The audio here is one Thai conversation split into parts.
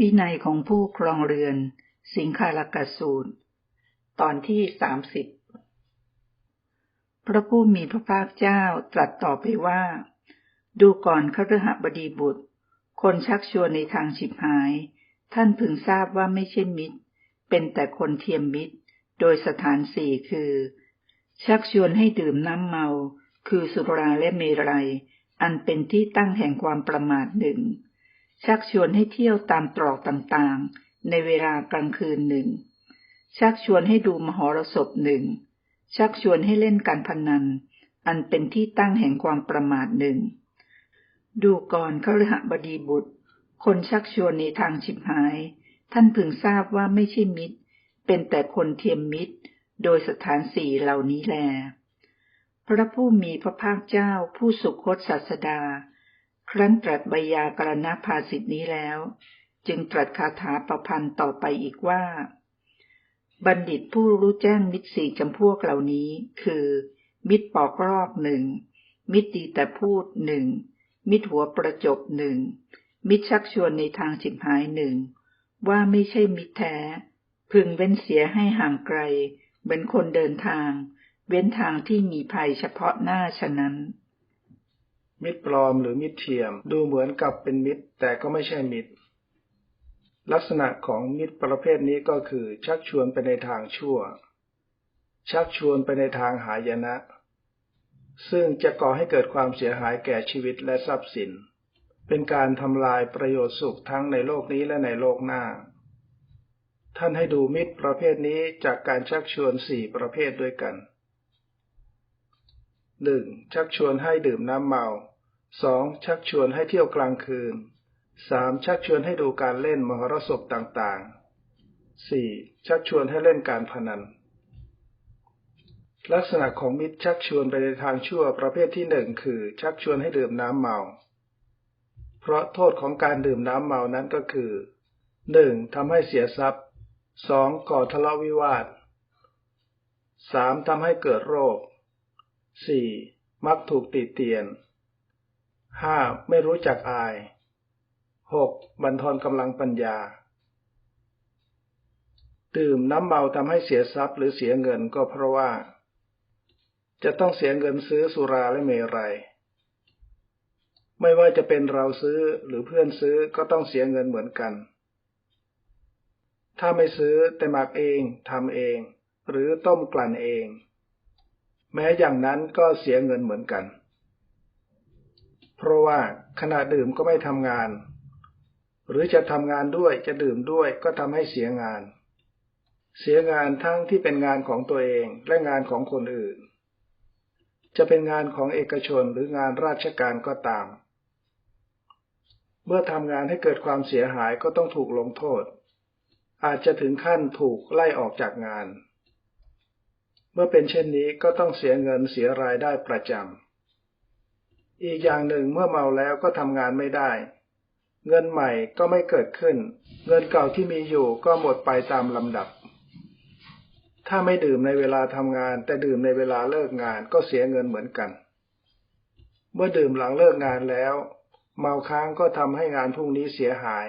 วินัยของผู้ครองเรือน สิงคาลกสูตร ตอนที่สามสิบพระผู้มีพระภาคเจ้าตรัสต่อไปว่า ดูก่อนขรหบดีบุตร คนชักชวนในทางฉิบหาย ท่านพึงทราบว่าไม่ใช่มิตร เป็นแต่คนเทียมมิตร โดยสถานสี่คือ ชักชวนให้ดื่มน้ำเมา คือสุราและเมรัย อันเป็นที่ตั้งแห่งความประมาทหนึ่ง ชักชวนให้เที่ยวตามตรอกต่างๆ ในเวลากลางคืนหนึ่ง ชักชวนให้ดูมหรสพหนึ่ง ชักชวนให้เล่นการพนัน อันเป็นที่ตั้งแห่งความประมาทหนึ่ง ดูก่อนขรหบดีบุตร คนชักชวนในทางฉิบหาย ท่านพึงทราบว่าไม่ใช่มิตร เป็นแต่คนเทียมมิตร โดยสถานสี่เหล่านี้แล พระผู้มีพระภาคเจ้าผู้สุคตศาสดา ครั้นตรัสใบยากรณภาสิทธินี้แล้ว จึงตรัสคาถาประพันธ์ต่อไปอีกว่า บัณฑิตผู้รู้แจ้งมิตรสี่จำพวกเหล่านี้ คือ มิตรปอกรอกหนึ่งมิตรดีแต่พูดหนึ่งมิตรหัวประจบหนึ่งมิตรชักชวนในทางสิบหายหนึ่งว่าไม่ใช่มิตรแท้ พึงเว้นเสียให้ห่างไกล เหมือนคนเดินทาง เว้นทางที่มีภัยเฉพาะหน้าฉะนั้น มิตรปลอมหรือมิตรเทียม ดูเหมือนกับเป็นมิตร แต่ก็ไม่ใช่มิตร ลักษณะของมิตรประเภทนี้ก็คือ ชักชวนไปในทางชั่ว ชักชวนไปในทางหายนะ ซึ่งจะก่อให้เกิดความเสียหายแก่ชีวิตและทรัพย์สิน เป็นการทำลายประโยชน์สุขทั้งในโลกนี้และในโลกหน้า ท่านให้ดูมิตรประเภทนี้จากการชักชวนสี่ประเภทด้วยกันหนึ่งชักชวนให้ดื่มน้ำเมา สองชักชวนให้เที่ยวกลางคืนสามชักชวนให้ดูการเล่นมหรสพต่างๆสี่ชักชวนให้เล่นการพนัน ลักษณะของมิตรชักชวนไปในทางชั่วประเภทที่หนึ่งคือ ชักชวนให้ดื่มน้ำเมา เพราะโทษของการดื่มน้ำเมานั้นก็คือหนึ่งทำให้เสียทรัพย์สองก่อทะเลาะวิวาทสามทำให้เกิดโรคสี่มักถูกติเตียน ห้าไม่รู้จักอายหกบันทอนกำลังปัญญา ดื่มน้ำเมาทำให้เสียทรัพย์หรือเสียเงินก็เพราะว่า จะต้องเสียเงินซื้อสุราและเมรัยไม่ว่าจะเป็นเราซื้อหรือเพื่อนซื้อก็ต้องเสียเงินเหมือนกัน ถ้าไม่ซื้อแต่หมักเองทำเอง หรือต้มกลั่นเอง แม้อย่างนั้นก็เสียเงินเหมือนกัน เพราะว่าขณะดื่มก็ไม่ทำงาน หรือจะทำงานด้วยจะดื่มด้วยก็ทำให้เสียงาน เสียงานทั้งที่เป็นงานของตัวเองและงานของคนอื่น จะเป็นงานของเอกชนหรืองานราชการก็ตาม เมื่อทำงานให้เกิดความเสียหายก็ต้องถูกลงโทษ อาจจะถึงขั้นถูกไล่ออกจากงาน เมื่อเป็นเช่นนี้ก็ต้องเสียเงินเสียรายได้ประจำ อีกอย่างหนึ่งเมื่อเมาแล้วก็ทำงานไม่ได้ เงินใหม่ก็ไม่เกิดขึ้น เงินเก่าที่มีอยู่ก็หมดไปตามลำดับ ถ้าไม่ดื่มในเวลาทำงาน แต่ดื่มในเวลาเลิกงานก็เสียเงินเหมือนกัน เมื่อดื่มหลังเลิกงานแล้ว เมาค้างก็ทำให้งานพรุ่งนี้เสียหาย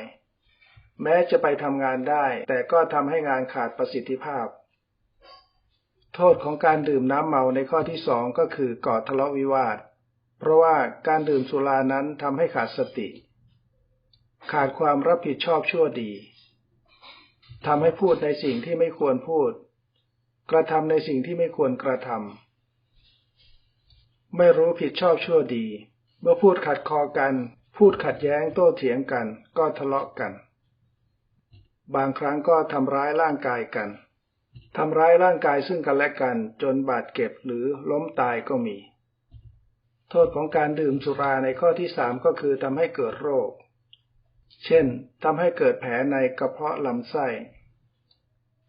แม้จะไปทำงานได้ แต่ก็ทำให้งานขาดประสิทธิภาพ โทษของการดื่มน้ำเมาในข้อที่สองก็คือก่อทะเลาะวิวาท เพราะว่าการดื่มสุรานั้นทำให้ขาดสติ ขาดความรับผิดชอบชั่วดีทำให้พูดในสิ่งที่ไม่ควรพูด กระทำในสิ่งที่ไม่ควรกระทำไม่รู้ผิดชอบชั่วดี เมื่อพูดขัดคอกัน พูดขัดแย้งโต้เถียงกัน ก็ทะเลาะกัน บางครั้งก็ทำร้ายร่างกายกันทำร้ายร่างกายซึ่งกันและกันจนบาดเจ็บหรือล้มตายก็มี โทษของการดื่มสุราในข้อที่สามก็คือทำให้เกิดโรค เช่นทำให้เกิดแผลในกระเพาะลำไส้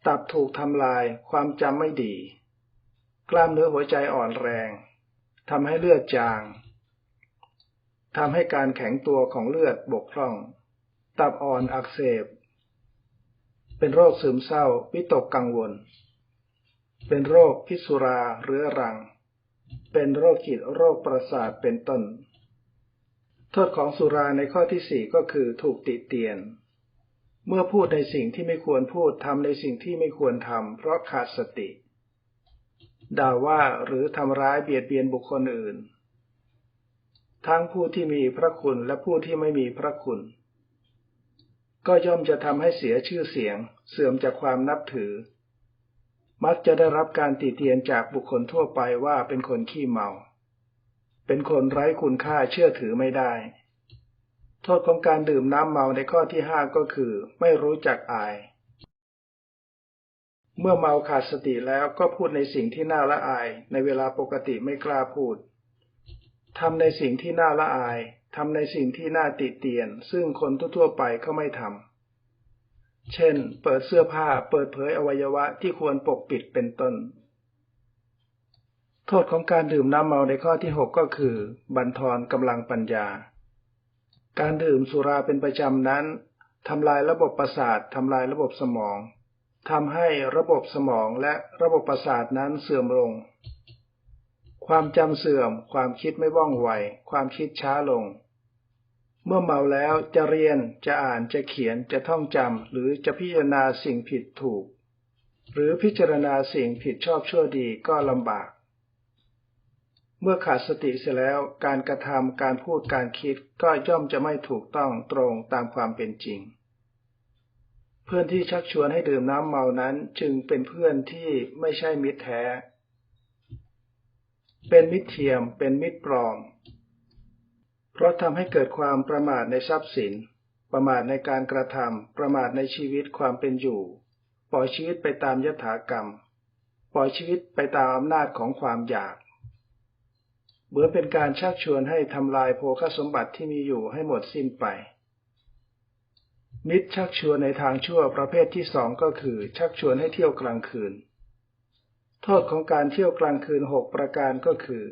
ตับถูกทำลาย ความจำไม่ดี กล้ามเนื้อหัวใจอ่อนแรงทำให้เลือดจางทำให้การแข็งตัวของเลือดบกพร่อง ตับอ่อนอักเสบ เป็นโรคซึมเศร้า วิตกกังวล เป็นโรคพิษสุราเรื้อรัง เป็นโรคจิตโรคประสาทเป็นต้น โทษของสุราในข้อที่สี่ก็คือถูกติเตียน เมื่อพูดในสิ่งที่ไม่ควรพูดทำในสิ่งที่ไม่ควรทำเพราะขาดสติ ด่าว่าหรือทำร้ายเบียดเบียนบุคคลอื่น ทั้งผู้ที่มีพระคุณและผู้ที่ไม่มีพระคุณ ก็ย่อมจะทำให้เสียชื่อเสียง เสื่อมจากความนับถือ มักจะได้รับการติเตียนจากบุคคลทั่วไปว่าเป็นคนขี้เมา เป็นคนไร้คุณค่าเชื่อถือไม่ได้ โทษของการดื่มน้ำเมาในข้อที่ห้าก็คือ ไม่รู้จักอาย เมื่อเมาขาดสติแล้วก็พูดในสิ่งที่น่าละอาย ในเวลาปกติไม่กล้าพูดทำในสิ่งที่น่าละอายทำในสิ่งที่น่าติเตียน ซึ่งคนทั่วๆไปเขาไม่ทำ เช่น เปิดเสื้อผ้าเปิดเผยอวัยวะที่ควรปกปิดเป็นต้น โทษของการดื่มน้ำเมาในข้อที่หกก็คือ บันทอนกำลังปัญญา การดื่มสุราเป็นประจำนั้นทำลายระบบประสาททำลายระบบสมองทำให้ระบบสมองและระบบประสาทนั้นเสื่อมลง ความจำเสื่อม ความคิดไม่ว่องไว ความคิดช้าลง เมื่อเมาแล้วจะเรียนจะอ่านจะเขียนจะท่องจำหรือจะพิจารณาสิ่งผิดถูก หรือพิจารณาสิ่งผิดชอบชั่วดีก็ลำบาก เมื่อขาดสติเสียแล้วการกระทำการพูดการคิดก็ย่อมจะไม่ถูกต้องตรงตามความเป็นจริง เพื่อนที่ชักชวนให้ดื่มน้ำเมานั้นจึงเป็นเพื่อนที่ไม่ใช่มิตรแท้ เป็นมิตรเทียมเป็นมิตรปลอม เพราะทำให้เกิดความประมาทในทรัพย์สิน ประมาทในการกระทำประมาทในชีวิตความเป็นอยู่ ปล่อยชีวิตไปตามยถากรรม ปล่อยชีวิตไปตามอำนาจของความอยากเหมือนเป็นการชักชวนให้ทำลายโภคสมบัติที่มีอยู่ให้หมดสิ้นไป มิตรชักชวนในทางชั่วประเภทที่สองก็คือ ชักชวนให้เที่ยวกลางคืน โทษของการเที่ยวกลางคืนหกประการก็คือ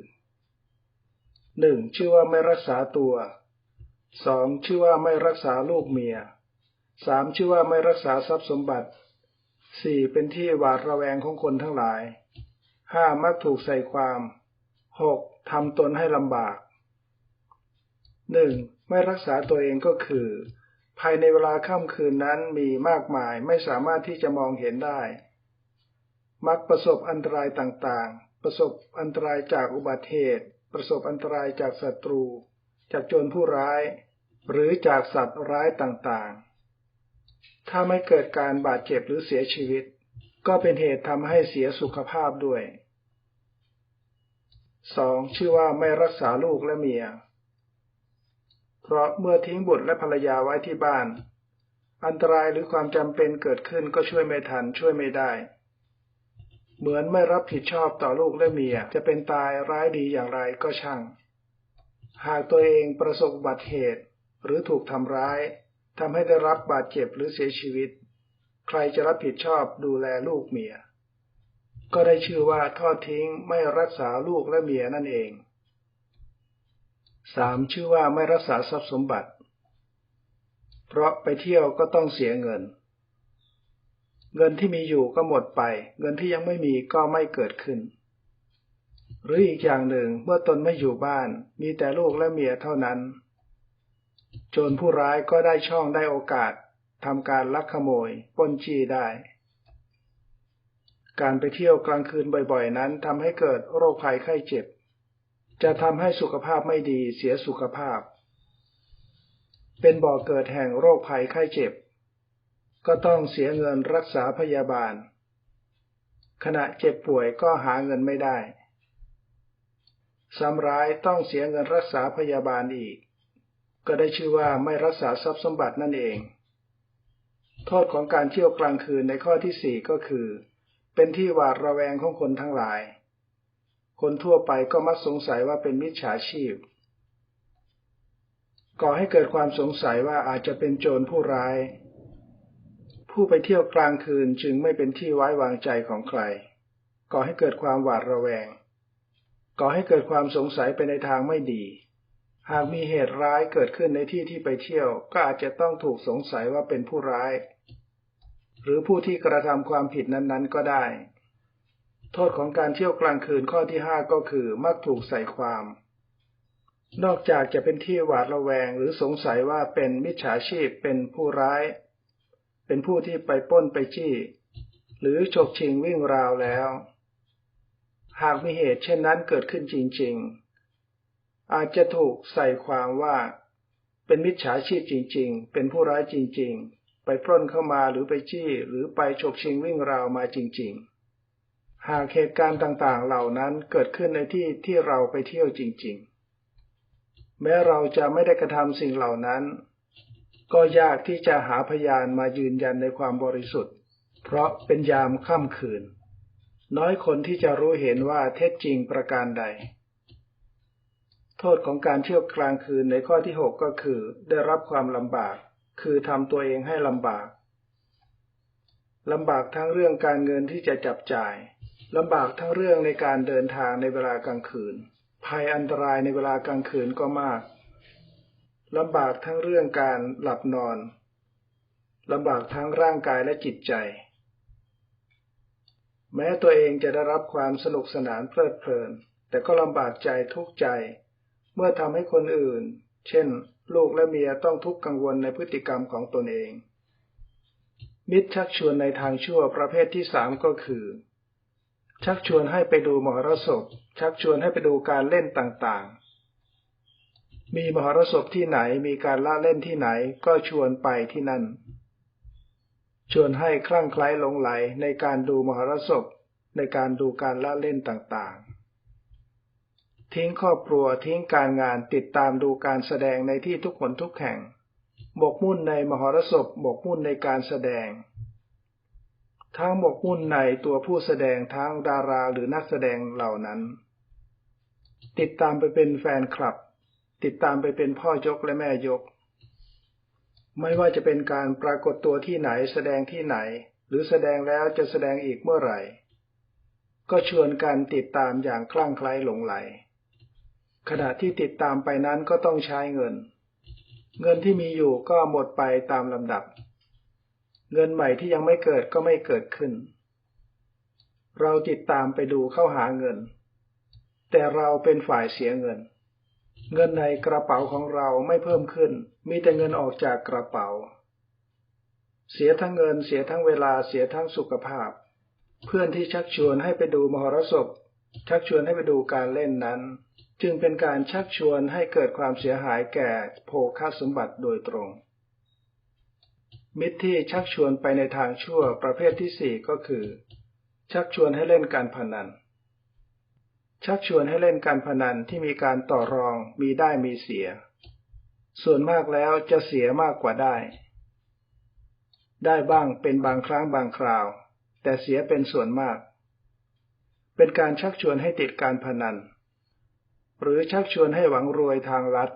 หนึ่งชื่อว่าไม่รักษาตัวสองชื่อว่าไม่รักษาลูกเมียสามชื่อว่าไม่รักษาทรัพย์สมบัติสี่เป็นที่หวาดระแวงของคนทั้งหลายห้ามักถูกใส่ความหกทำตนให้ลำบากหนึ่งไม่รักษาตัวเองก็คือ ภายในเวลาค่ำคืนนั้นมีมากมายไม่สามารถที่จะมองเห็นได้ มักประสบอันตรายต่างๆ ประสบอันตรายจากอุบัติเหตุ ประสบอันตรายจากศัตรู จากโจรผู้ร้าย หรือจากสัตว์ร้ายต่างๆ ถ้าไม่เกิดการบาดเจ็บหรือเสียชีวิต ก็เป็นเหตุทำให้เสียสุขภาพด้วยสองชื่อว่าไม่รักษาลูกและเมีย เพราะเมื่อทิ้งบุตรและภรรยาไว้ที่บ้าน อันตรายหรือความจำเป็นเกิดขึ้นก็ช่วยไม่ทันช่วยไม่ได้ เหมือนไม่รับผิดชอบต่อลูกและเมีย จะเป็นตายร้ายดีอย่างไรก็ช่าง หากตัวเองประสบอุบัติเหตุ หรือถูกทำร้ายทำให้ได้รับบาดเจ็บหรือเสียชีวิต ใครจะรับผิดชอบดูแลลูกเมีย ก็ได้ชื่อว่าทอดทิ้งไม่รักษาลูกและเมียนั่นเองสามชื่อว่าไม่รักษาทรัพย์สมบัติ เพราะไปเที่ยวก็ต้องเสียเงิน เงินที่มีอยู่ก็หมดไป เงินที่ยังไม่มีก็ไม่เกิดขึ้น หรืออีกอย่างหนึ่งเมื่อตนไม่อยู่บ้าน มีแต่ลูกและเมียเท่านั้น โจรผู้ร้ายก็ได้ช่องได้โอกาสทำการลักขโมยป้นจี้ได้ การไปเที่ยวกลางคืนบ่อยๆ นั้นทำให้เกิดโรคภัยไข้เจ็บ จะทำให้สุขภาพไม่ดีเสียสุขภาพ เป็นบ่อเกิดแห่งโรคภัยไข้เจ็บ ก็ต้องเสียเงินรักษาพยาบาล ขณะเจ็บป่วยก็หาเงินไม่ได้ซ้ำร้ายต้องเสียเงินรักษาพยาบาลอีก ก็ได้ชื่อว่าไม่รักษาทรัพย์สมบัตินั่นเอง โทษของการเที่ยวกลางคืนในข้อที่สี่ก็คือ เป็นที่หวาดระแวงของคนทั้งหลาย คนทั่วไปก็มักสงสัยว่าเป็นมิจฉาชีพ ก่อให้เกิดความสงสัยว่าอาจจะเป็นโจรผู้ร้าย ผู้ไปเที่ยวกลางคืนจึงไม่เป็นที่ไว้วางใจของใคร ก่อให้เกิดความหวาดระแวง ก่อให้เกิดความสงสัยไปในทางไม่ดี หากมีเหตุร้ายเกิดขึ้นในที่ที่ไปเที่ยว ก็อาจจะต้องถูกสงสัยว่าเป็นผู้ร้าย หรือผู้ที่กระทำความผิดนั้นๆ ก็ได้ โทษของการเที่ยวกลางคืนข้อที่ห้าก็คือมักถูกใส่ความ นอกจากจะเป็นที่หวาดระแวงหรือสงสัยว่าเป็นมิจฉาชีพเป็นผู้ร้าย เป็นผู้ที่ไปป้นไปจี้ หรือฉกชิงวิ่งราวแล้ว หากมีเหตุเช่นนั้นเกิดขึ้นจริง ๆ อาจจะถูกใส่ความว่า เป็นมิจฉาชีพจริง ๆ เป็นผู้ร้ายจริง ๆ ไปปล้นเข้ามาหรือไปจี้ หรือไปฉกชิงวิ่งราวมาจริง ๆ หากเหตุการณ์ต่างๆ เหล่านั้นเกิดขึ้นในที่ที่เราไปเที่ยวจริง ๆ แม้เราจะไม่ได้กระทำสิ่งเหล่านั้น ก็ยากที่จะหาพยานมายืนยันในความบริสุทธิ์ เพราะเป็นยามค่ำคืน น้อยคนที่จะรู้เห็นว่าเท็จจริงประการใด โทษของการเที่ยวกลางคืนในข้อที่หกก็คือ ได้รับความลำบาก คือทำตัวเองให้ลำบากลำบากทั้งเรื่องการเงินที่จะจับจ่ายลำบากทั้งเรื่องในการเดินทางในเวลากลางคืน ภัยอันตรายในเวลากลางคืนก็มาก ลำบากทั้งเรื่องการหลับนอนลำบากทั้งร่างกายและจิตใจ แม้ตัวเองจะได้รับความสนุกสนานเพลิดเพลิน แต่ก็ลำบากใจทุกข์ใจ เมื่อทำให้คนอื่น เช่น ลูกและเมียต้องทุกข์กังวลในพฤติกรรมของตนเอง มิตรชักชวนในทางชั่วประเภทที่สามก็คือ ชักชวนให้ไปดูมหรสพชักชวนให้ไปดูการเล่นต่างๆ มีมหรสพที่ไหนมีการละเล่นที่ไหนก็ชวนไปที่นั่น ชวนให้คลั่งไคล้หลงไหลในการดูมหรสพในการดูการละเล่นต่างๆ ทิ้งครอบครัวทิ้งการงานติดตามดูการแสดงในที่ทุกคนทุกแห่งบกมุ่นในมหรสพบกมุ่นในการแสดง ทั้งบกมุ่นในตัวผู้แสดงทั้งดาราหรือนักแสดงเหล่านั้น ติดตามไปเป็นแฟนคลับ ติดตามไปเป็นพ่อยกและแม่ยก ไม่ว่าจะเป็นการปรากฏตัวที่ไหนแสดงที่ไหน หรือแสดงแล้วจะแสดงอีกเมื่อไหร่ ก็ชวนกันติดตามอย่างคลั่งไคล้หลงไหล ขณะที่ติดตามไปนั้นก็ต้องใช้เงิน เงินที่มีอยู่ก็หมดไปตามลำดับ เงินใหม่ที่ยังไม่เกิดก็ไม่เกิดขึ้น เราติดตามไปดูเข้าหาเงิน แต่เราเป็นฝ่ายเสียเงิน เงินในกระเป๋าของเราไม่เพิ่มขึ้น มีแต่เงินออกจากกระเป๋า เสียทั้งเงินเสียทั้งเวลาเสียทั้งสุขภาพ เพื่อนที่ชักชวนให้ไปดูมหรสพ ชักชวนให้ไปดูการเล่นนั้น จึงเป็นการชักชวนให้เกิดความเสียหายแก่โภคสมบัติโดยตรง มิตรที่ชักชวนไปในทางชั่วประเภทที่สี่ก็คือ ชักชวนให้เล่นการพนัน ชักชวนให้เล่นการพนันที่มีการต่อรองมีได้มีเสีย ส่วนมากแล้วจะเสียมากกว่าได้ ได้บ้างเป็นบางครั้งบางคราว แต่เสียเป็นส่วนมาก เป็นการชักชวนให้ติดการพนัน หรือชักชวนให้หวังรวยทางลัด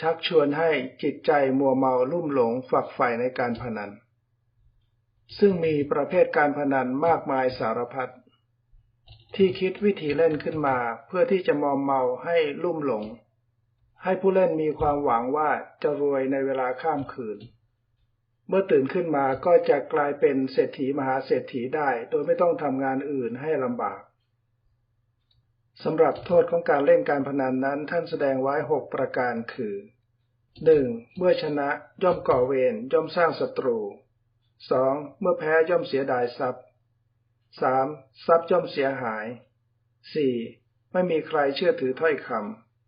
ชักชวนให้จิตใจมัวเมาลุ่มหลงฝักใฝ่ในการพนัน ซึ่งมีประเภทการพนันมากมายสารพัด ที่คิดวิธีเล่นขึ้นมาเพื่อที่จะมอมเมาให้ลุ่มหลง ให้ผู้เล่นมีความหวังว่าจะรวยในเวลาข้ามคืน เมื่อตื่นขึ้นมาก็จะกลายเป็นเศรษฐีมหาเศรษฐีได้ โดยไม่ต้องทำงานอื่นให้ลำบากสำหรับโทษของการเล่นการพนันนั้นท่านแสดงไว้หกประการคือ 1. เมื่อชนะย่อมก่อเวรย่อมสร้างศัตรู 2. เมื่อแพ้ย่อมเสียดายทรัพย์ 3. ทรัพย์ย่อมเสียหาย 4. ไม่มีใครเชื่อถือถ้อยค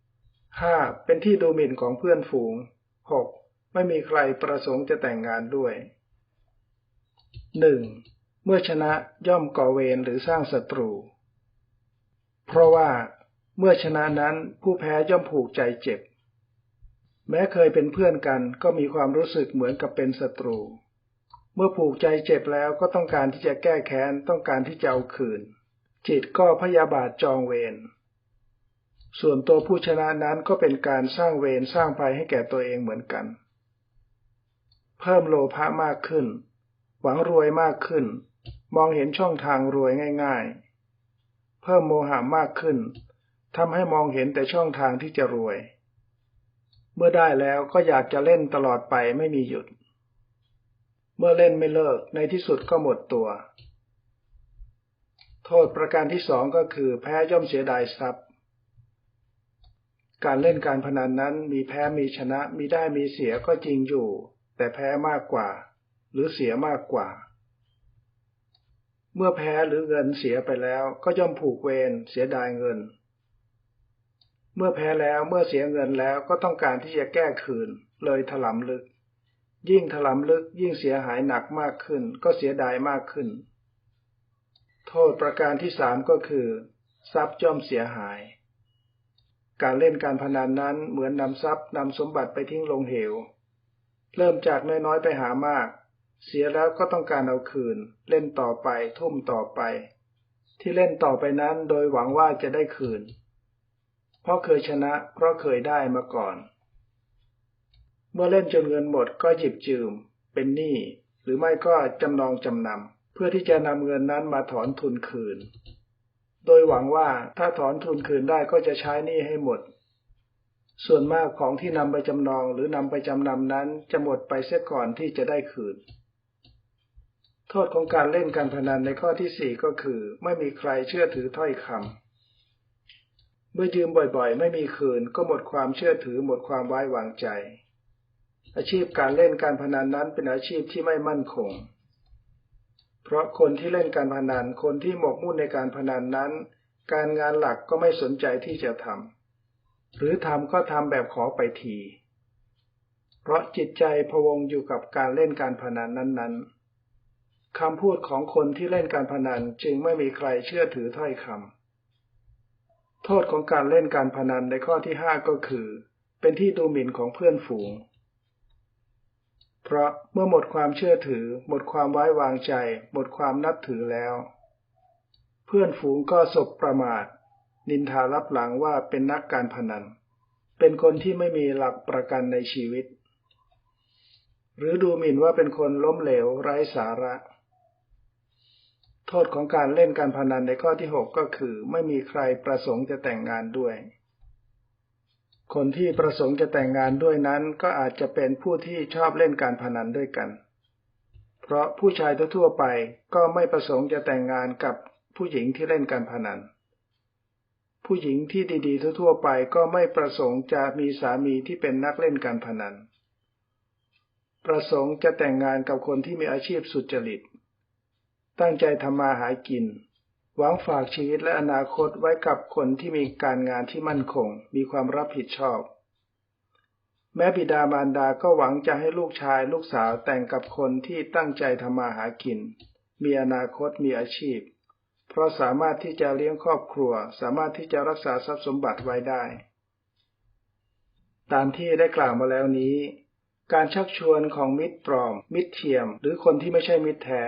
ำ 5. เป็นที่ดูหมิ่นของเพื่อนฝูง 6. ไม่มีใครประสงค์จะแต่งงานด้วย 1. เมื่อชนะย่อมก่อเวรหรือสร้างศัตรู เพราะว่าเมื่อชนะนั้นผู้แพ้ย่อมผูกใจเจ็บ แม้เคยเป็นเพื่อนกันก็มีความรู้สึกเหมือนกับเป็นศัตรู เมื่อผูกใจเจ็บแล้วก็ต้องการที่จะแก้แค้นต้องการที่จะเอาคืน จิตก็พยาบาทจองเวรส่วนตัวผู้ชนะนั้นก็เป็นการสร้างเวรสร้างภัยให้แก่ตัวเองเหมือนกัน เพิ่มโลภะมากขึ้น หวังรวยมากขึ้น มองเห็นช่องทางรวยง่าย ๆ เพิ่มโมหะมากขึ้นทำให้มองเห็นแต่ช่องทางที่จะรวย เมื่อได้แล้วก็อยากจะเล่นตลอดไปไม่มีหยุด เมื่อเล่นไม่เลิกในที่สุดก็หมดตัว โทษประการที่สองก็คือแพ้ย่อมเสียดายทรัพย์ การเล่นการพนันนั้นมีแพ้มีชนะมีได้มีเสียก็จริงอยู่ แต่แพ้มากกว่า หรือเสียมากกว่า เมื่อแพ้หรือเงินเสียไปแล้วก็ย่อมผูกเวรเสียดายเงิน เมื่อแพ้แล้วเมื่อเสียเงินแล้วก็ต้องการที่จะแก้คืนเลยถลำลึก ยิ่งถลำลึกยิ่งเสียหายหนักมากขึ้น ก็เสียดายมากขึ้น โทษประการที่สามก็คือ ทรัพย์ย่อมเสียหาย การเล่นการพนันนั้นเหมือนนำทรัพย์นำสมบัติไปทิ้งลงเหว เริ่มจากน้อยๆไปหามาก เสียแล้วก็ต้องการเอาคืน เล่นต่อไปทุ่มต่อไป ที่เล่นต่อไปนั้นโดยหวังว่าจะได้คืน เพราะเคยชนะเพราะเคยได้มาก่อน เมื่อเล่นจนเงินหมดก็หยิบยืม เป็นหนี้หรือไม่ก็จำนองจำนำเพื่อที่จะนำเงินนั้นมาถอนทุนคืน โดยหวังว่าถ้าถอนทุนคืนได้ก็จะใช้หนี้ให้หมด ส่วนมากของที่นำไปจำนองหรือนำไปจำนำนั้นจะหมดไปเสียก่อนที่จะได้คืน โทษของการเล่นการพนันในข้อที่สี่ก็คือ ไม่มีใครเชื่อถือถ้อยคำเมื่อยืมบ่อยๆ ไม่มีคืนก็หมดความเชื่อถือหมดความไว้วางใจ อาชีพการเล่นการพนันนั้นเป็นอาชีพที่ไม่มั่นคง เพราะคนที่เล่นการพนัน คนที่หมกมุ่นในการพนันนั้น การงานหลักก็ไม่สนใจที่จะทำหรือทำก็ทำแบบขอไปที เพราะจิตใจพวงอยู่กับการเล่นการพนันนั้นๆคำพูดของคนที่เล่นการพนันจึงไม่มีใครเชื่อถือถ้อยคำโทษของการเล่นการพนันในข้อที่ห้าก็คือ เป็นที่ดูหมิ่นของเพื่อนฝูง เพราะเมื่อหมดความเชื่อถือ หมดความไว้วางใจ หมดความนับถือแล้ว เพื่อนฝูงก็สบประมาท นินทารับหลังว่าเป็นนักการพนัน เป็นคนที่ไม่มีหลักประกันในชีวิต หรือดูหมิ่นว่าเป็นคนล้มเหลวไร้สาระ โทษของการเล่นการพนันในข้อที่หกก็คือ ไม่มีใครประสงค์จะแต่งงานด้วย คนที่ประสงค์จะแต่งงานด้วยนั้นก็อาจจะเป็นผู้ที่ชอบเล่นการพนันด้วยกัน เพราะผู้ชายทั่วๆไปก็ไม่ประสงค์จะแต่งงานกับผู้หญิงที่เล่นการพนัน ผู้หญิงที่ดีๆ ทั่วๆไปก็ไม่ประสงค์จะมีสามีที่เป็นนักเล่นการพนัน ประสงค์จะแต่งงานกับคนที่มีอาชีพสุจริต ตั้งใจทำมาหากิน หวังฝากชีวิตและอนาคตไว้กับคนที่มีการงานที่มั่นคง มีความรับผิดชอบ แม้บิดามารดาก็หวังจะให้ลูกชายลูกสาวแต่งกับคนที่ตั้งใจทำมาหากิน มีอนาคตมีอาชีพ เพราะสามารถที่จะเลี้ยงครอบครัว สามารถที่จะรักษาทรัพย์สมบัติไว้ได้ ตามที่ได้กล่าวมาแล้วนี้ การชักชวนของมิตรปลอม มิตรเทียม หรือคนที่ไม่ใช่มิตรแท้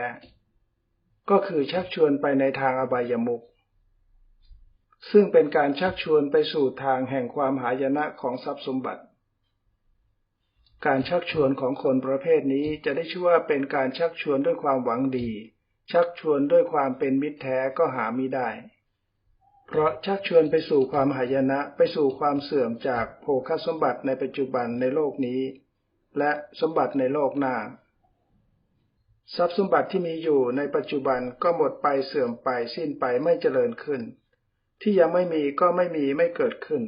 ก็คือชักชวนไปในทางอบายมุขซึ่งเป็นการชักชวนไปสู่ทางแห่งความหายนะของทรัพย์สมบัติ การชักชวนของคนประเภทนี้จะได้ชื่อว่าเป็นการชักชวนด้วยความหวังดี ชักชวนด้วยความเป็นมิตรแท้ก็หาไม่ได้ เพราะชักชวนไปสู่ความหายนะไปสู่ความเสื่อมจากโภคสมบัติในปัจจุบันในโลกนี้ และสมบัติในโลกหน้า ทรัพย์สมบัติที่มีอยู่ในปัจจุบันก็หมดไปเสื่อมไปสิ้นไปไม่เจริญขึ้น ที่ยังไม่มีก็ไม่มีไม่เกิดขึ้น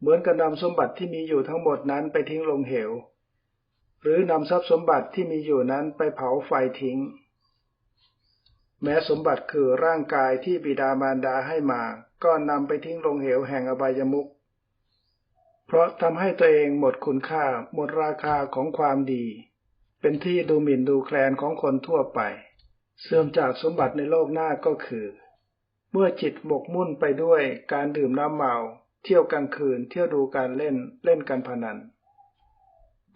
เหมือนกับนำสมบัติที่มีอยู่ทั้งหมดนั้นไปทิ้งลงเหว หรือนำทรัพย์สมบัติที่มีอยู่นั้นไปเผาไฟทิ้ง แม้สมบัติคือร่างกายที่บิดามารดาให้มา ก็นำไปทิ้งลงเหวแห่งอบายมุขเพราะทำให้ตัวเองหมดคุณค่าหมดราคาของความดี เป็นที่ดูหมิ่นดูแคลนของคนทั่วไป เสื่อมจากสมบัติในโลกหน้าก็คือ เมื่อจิตหมกมุ่นไปด้วยการดื่มน้ำเมา เที่ยวกลางคืน เที่ยวดูการเล่นเล่นการพนัน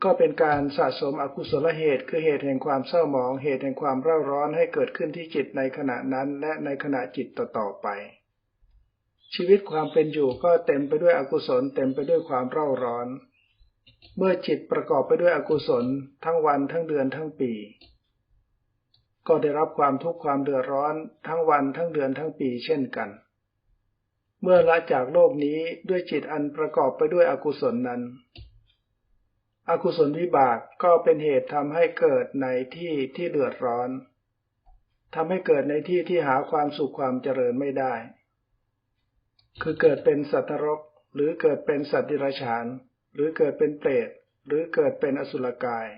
ก็เป็นการสะสมอกุศลเหตุคือเหตุแห่งความเศร้าหมองเหตุแห่งความเร่าร้อนให้เกิดขึ้นที่จิตในขณะนั้นและในขณะจิตต่อๆไปชีวิตความเป็นอยู่ก็เต็มไปด้วยอกุศลเต็มไปด้วยความเร่าร้อน เมื่อจิตประกอบไปด้วยอกุศล ทั้งวันทั้งเดือนทั้งปี ก็ได้รับความทุกข์ความเดือดร้อนทั้งวันทั้งเดือนทั้งปีเช่นกัน เมื่อละจากโลกนี้ด้วยจิตอันประกอบไปด้วยอกุศลนั้น อกุศลวิบากก็เป็นเหตุทำให้เกิดในที่ที่เดือดร้อนทำให้เกิดในที่ที่หาความสุขความเจริญไม่ได้ คือเกิดเป็นสัตว์รกหรือเกิดเป็นสัตว์ดิรัจฉาน หรือเกิดเป็นเปรตหรือเกิดเป็นอสุรกาย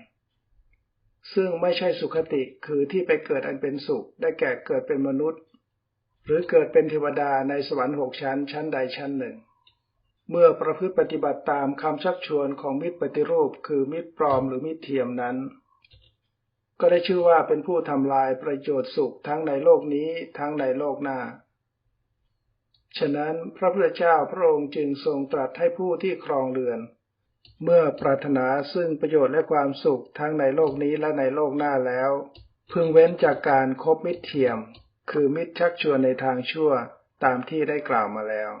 ซึ่งไม่ใช่สุขติคือที่ไปเกิดอันเป็นสุข ได้แก่เกิดเป็นมนุษย์ หรือเกิดเป็นเทวดาในสวรรค์หกชั้น ชั้นใดชั้นหนึ่ง เมื่อประพฤติปฏิบัติตามคำชักชวนของมิตรปฏิรูป คือมิตรปลอมหรือมิตรเทียมนั้น ก็ได้ชื่อว่าเป็นผู้ทำลายประโยชน์สุขทั้งในโลกนี้ทั้งในโลกหน้าฉะนั้นพระพุทธเจ้าพระองค์จึงทรงตรัสให้ผู้ที่ครองเรือน เมื่อปรารถนาซึ่งประโยชน์และความสุขทั้งในโลกนี้และในโลกหน้าแล้ว พึงเว้นจากการคบมิตรเทียม คือมิตรชักชวนในทางชั่วตามที่ได้กล่าวมาแล้ว